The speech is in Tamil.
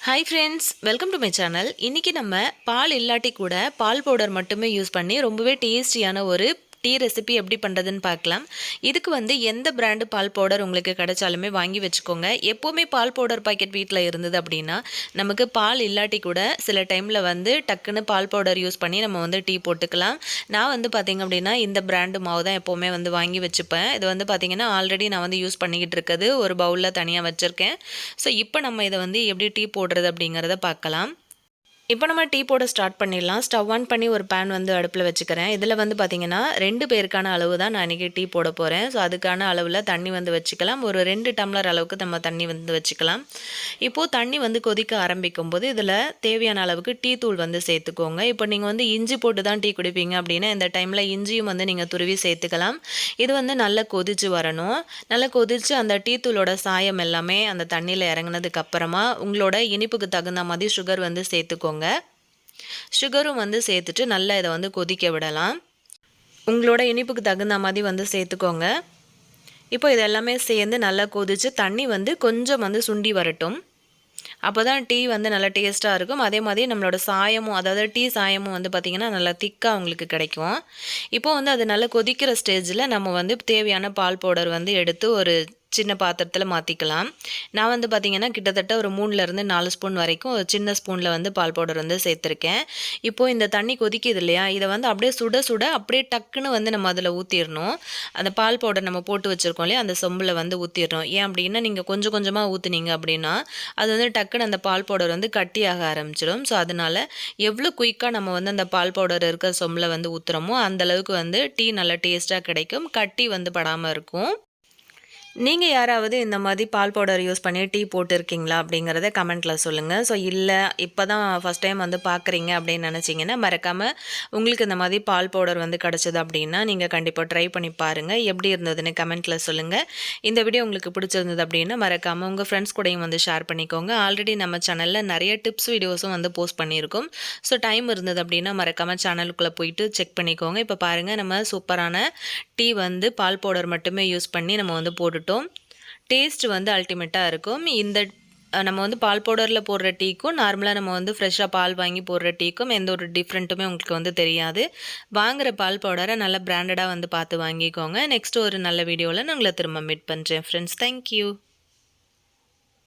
Hi friends welcome to my channel இன்றைக்கி நம்ம பால் இல்லாட்டி கூட பால் பவுடர் மட்டுமே யூஸ் பண்ணி ரொம்பவே டேஸ்டியான ஒரு டீ ரெசிபி எப்படி பண்ணுறதுன்னு பார்க்கலாம். இதுக்கு வந்து எந்த பிராண்டு பால் பவுடர் உங்களுக்கு கிடைச்சாலுமே வாங்கி வச்சுக்கோங்க. எப்போவுமே பால் பவுடர் பாக்கெட் வீட்டில் இருந்தது அப்படின்னா நமக்கு பால் இல்லாட்டி கூட சில டைமில் வந்து டக்குன்னு பால் பவுடர் யூஸ் பண்ணி நம்ம வந்து டீ போட்டுக்கலாம். நான் வந்து பார்த்திங்க அப்படின்னா இந்த பிராண்டு மாவு தான் எப்போவுமே வந்து வாங்கி வச்சுப்பேன். இது வந்து பார்த்திங்கன்னா ஆல்ரெடி நான் வந்து யூஸ் பண்ணிக்கிட்டு இருக்குது ஒரு பவுலில் தனியாக வச்சுருக்கேன். ஸோ இப்போ நம்ம இதை வந்து எப்படி டீ போடுறது அப்படிங்கிறத பார்க்கலாம். இப்போ நம்ம டீ போட ஸ்டார்ட் பண்ணிடலாம். ஸ்டவ் ஆன் பண்ணி ஒரு பேன் வந்து அடுப்பில் வச்சுக்கிறேன். இதில் வந்து பார்த்திங்கன்னா ரெண்டு பேருக்கான அளவு தான் நான் இன்றைக்கி டீ போட போகிறேன் ஸோ அதுக்கான அளவில் தண்ணி வந்து வச்சுக்கலாம். ஒரு ரெண்டு டம்ளர் அளவுக்கு நம்ம தண்ணி வந்து வச்சுக்கலாம். இப்போது தண்ணி வந்து கொதிக்க ஆரம்பிக்கும் போது இதில் தேவையான அளவுக்கு டீ தூள் வந்து சேர்த்துக்கோங்க. இப்போ நீங்கள் வந்து இஞ்சி போட்டு தான் டீ குடிப்பீங்க அப்படின்னா இந்த டைமில் இஞ்சியும் வந்து நீங்கள் துருவி சேர்த்துக்கலாம். இது வந்து நல்லா கொதிச்சு வரணும். நல்லா கொதித்து அந்த டீ தூளோட சாயம் எல்லாமே அந்த தண்ணியில் இறங்கினதுக்கப்புறமா உங்களோட இனிப்புக்கு தகுந்த மாதிரி சுகர் வந்து சேர்த்துக்கோங்க. சேர்த்துக்கோங்க சுகரும் வந்து சேர்த்துட்டு நல்லா இதை வந்து கொதிக்க விடலாம். உங்களோட இனிப்புக்கு தகுந்த மாதிரி வந்து சேர்த்துக்கோங்க. இப்போ இது எல்லாமே சேர்ந்து நல்லா கொதித்து தண்ணி வந்து கொஞ்சம் வந்து சுண்டி வரட்டும். அப்போ தான் டீ வந்து நல்லா டேஸ்ட்டாக இருக்கும். அதே மாதிரி நம்மளோட சாயமும் அதாவது டீ சாயமும் வந்து பார்த்திங்கன்னா நல்லா திக்காக உங்களுக்கு கிடைக்கும். இப்போ வந்து அது நல்லா கொதிக்கிற ஸ்டேஜில் நம்ம வந்து தேவையான பால் பவுடர் வந்து எடுத்து ஒரு சின்ன பாத்திரத்தில் மாற்றிக்கலாம் நான் வந்து பார்த்திங்கன்னா கிட்டத்தட்ட ஒரு மூணுலேருந்து நாலு ஸ்பூன் வரைக்கும் ஒரு சின்ன ஸ்பூனில் வந்து பால் பவுடர் வந்து சேர்த்துருக்கேன். இப்போது இந்த தண்ணி கொதிக்குது இல்லையா? இதை வந்து அப்படியே சுட சுட அப்படியே டக்குன்னு வந்து நம்ம அதில் ஊற்றிடணும் அந்த பால் பவுடர் நம்ம போட்டு வச்சுருக்கோம் இல்லையா? அந்த சொம்பில் வந்து ஊற்றிடணும் ஏன் அப்படின்னா நீங்கள் கொஞ்சம் கொஞ்சமாக ஊற்றுனீங்க அப்படின்னா அது வந்து டக்குன்னு அந்த பால் பவுடர் வந்து கட்டியாக ஆரம்பிச்சிடும். ஸோ அதனால் எவ்வளோ குயிக்காக நம்ம வந்து அந்த பால் பவுடர் இருக்கிற சொம்பில் வந்து ஊற்றுறோமோ அந்தளவுக்கு வந்து டீ நல்லா டேஸ்ட்டாக கிடைக்கும். கட்டி வந்து படாமல் இருக்கும். நீங்கள் யாராவது இந்த மாதிரி பால் பவுடர் யூஸ் பண்ணி டீ போட்டிருக்கீங்களா அப்படிங்கிறத கமெண்ட்டில் சொல்லுங்கள் ஸோ இல்லை இப்போ தான் ஃபஸ்ட் டைம் வந்து பார்க்குறீங்க அப்படின்னு நினச்சிங்கன்னா மறக்காமல் உங்களுக்கு இந்த மாதிரி பால் பவுடர் வந்து கிடச்சிது அப்படின்னா நீங்கள் கண்டிப்பாக ட்ரை பண்ணி பாருங்கள் எப்படி இருந்ததுன்னு கமெண்ட்டில் சொல்லுங்கள் இந்த வீடியோ உங்களுக்கு பிடிச்சிருந்தது அப்படின்னா மறக்காமல் உங்கள் ஃப்ரெண்ட்ஸ் கூடயும் வந்து ஷேர் பண்ணிக்கோங்க. ஆல்ரெடி நம்ம சேனலில் நிறைய டிப்ஸ் வீடியோஸும் வந்து போஸ்ட் பண்ணியிருக்கோம். ஸோ டைம் இருந்தது அப்படின்னா மறக்காமல் சேனலுக்குள்ளே போயிட்டு செக் பண்ணிக்கோங்க. இப்போ பாருங்கள் நம்ம சூப்பரான டீ வந்து பால் பவுடர் மட்டுமே யூஸ் பண்ணி நம்ம வந்து போட்டு இருக்கட்டும் டேஸ்ட் வந்து அல்டிமேட்டாக இருக்கும். இந்த நம்ம வந்து பால் பவுடரில் போடுற டீக்கும் நார்மலாக நம்ம வந்து ஃப்ரெஷ்ஷாக பால் வாங்கி போடுற டீக்கும் எந்த ஒரு டிஃப்ரெண்ட்டுமே உங்களுக்கு வந்து தெரியாது. வாங்குகிற பால் பவுடரை நல்லா பிராண்டடாக வந்து பார்த்து வாங்கிக்கோங்க. நெக்ஸ்ட் ஒரு நல்ல வீடியோவில் நான் உங்களை திரும்ப மீட் பண்ணுறேன் ஃப்ரெண்ட்ஸ் தேங்க்யூ